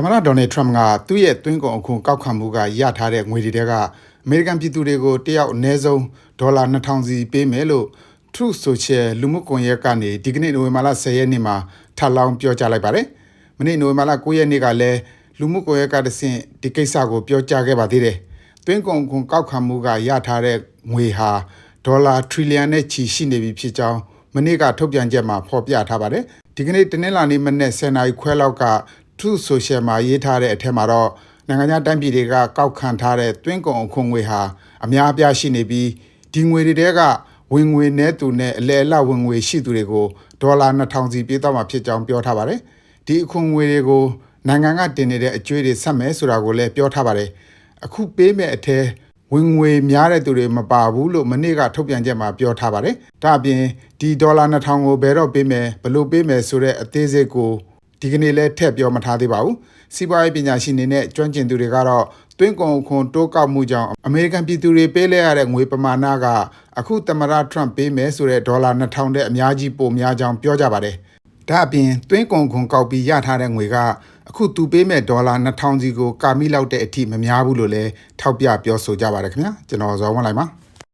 သမ္မတဒေါ်နယ်ထရမ့်ကသူ့ရဲ့သွင်းကုန်အခွန်ကောက်ခံမှုကရထားတဲ့ငွေတွေတဲကအမေရိကန်ပြည်သူတွေကိုတယောက်အနည်းဆုံးဒေါ်လာ2000စီပေးမယ်လို့ Truth Social လူမှုကွန်ရက်ကနေဒီကနေ့နိုဝင်ဘာလ10ရက်နေ့မှာထပ်လောင်းပြောကြားလိုက်ပါတယ်။မနေ့နိုဝင်ဘာလ9ရက်နေ့ကလည်းလူမှုကွန်ရက်ကတဆင့်ဒီကိစ္စကိုပြောကြားခဲ့ပါသေးတယ်။သွင်းကုန်ခွန်ကောက်ခံမှုကရထားတဲ့ငွေဟာဒေါ်လာထရီလီယံနဲ့ချီရှိနေပြီဖြစ်ကြောင်းမနေ့ကထုတ်ပြန်ချက်မှာဖော်ပြထားပါတယ်။ဒီကနေ့တနင်္လာနေ့မနေ့10နာရီခွဲလောက်က Truth Social မှာရေးထားတဲ့အထက်မှာတော့နိုင်ငံခြားတိုင်းပြည်တွေကကောက်ခံထားတဲ့သွင်းကုန်အခွန်ငွေဟာအများအပြားရှိနေပြီးဒီငွေတွေတဲကဝင်ငွေနဲ့သူနဲ့အလဲအလတ်ဝင်ငွေရှိသူတွေကိုဒေါ်လာ2000စီပေးတော့မှာဖြစ်ကြောင်းပြောထားပါတယ်။ဒီအခွန်ငွေတွေကိုနိုင်ငံကတင်နေတဲ့အကျွေးတွေဆက်မယ်ဆိုတာကိုလည်းပြောထားပါတယ်။အခုပေးမဲ့အထဲဝင်ငွေများတဲ့သူတွေမပါဘူးလို့မနေ့ကထုတ်ပြန်ချက်မှာပြောထားပါတယ်။ဒါအပြင်ဒီဒေါ်လာ2000ကိုဘယ်တော့ပေးမယ်ဘယ်လိုပေးမယ်ဆိုတဲ့အသေးစိတ်ကို ဒီကနေ့လဲထည့်ပြောမထားသေးပါဘူး။စီးပွားရေးပညာရှင်တွေနဲ့ကျွမ်းကျင်သူတွေကတော့တွင်းကုန်ခွန်တိုးကောက်မှုကြောင့်အမေရိကန်ပြည်သူတွေပေးလဲရတဲ့ငွေပမာဏကအခုသမ္မတထရမ့်ပေးမယ်ဆိုတဲ့ဒေါ်လာ2000တဲ့အများကြီးပိုများကြောင်းပြောကြပါတယ်။ဒါအပြင်တွင်းကုန်ခွန်ကောက်ပြီးရထားတဲ့ငွေကအခုသူပေးမဲ့ဒေါ်လာ2000စီကိုကာမိလောက်တဲ့အထိမများဘူးလို့လည်းထောက်ပြပြောဆိုကြပါတယ်ခင်ဗျာကျွန်တော်ဇော်ဝင်းလိုက်ပါ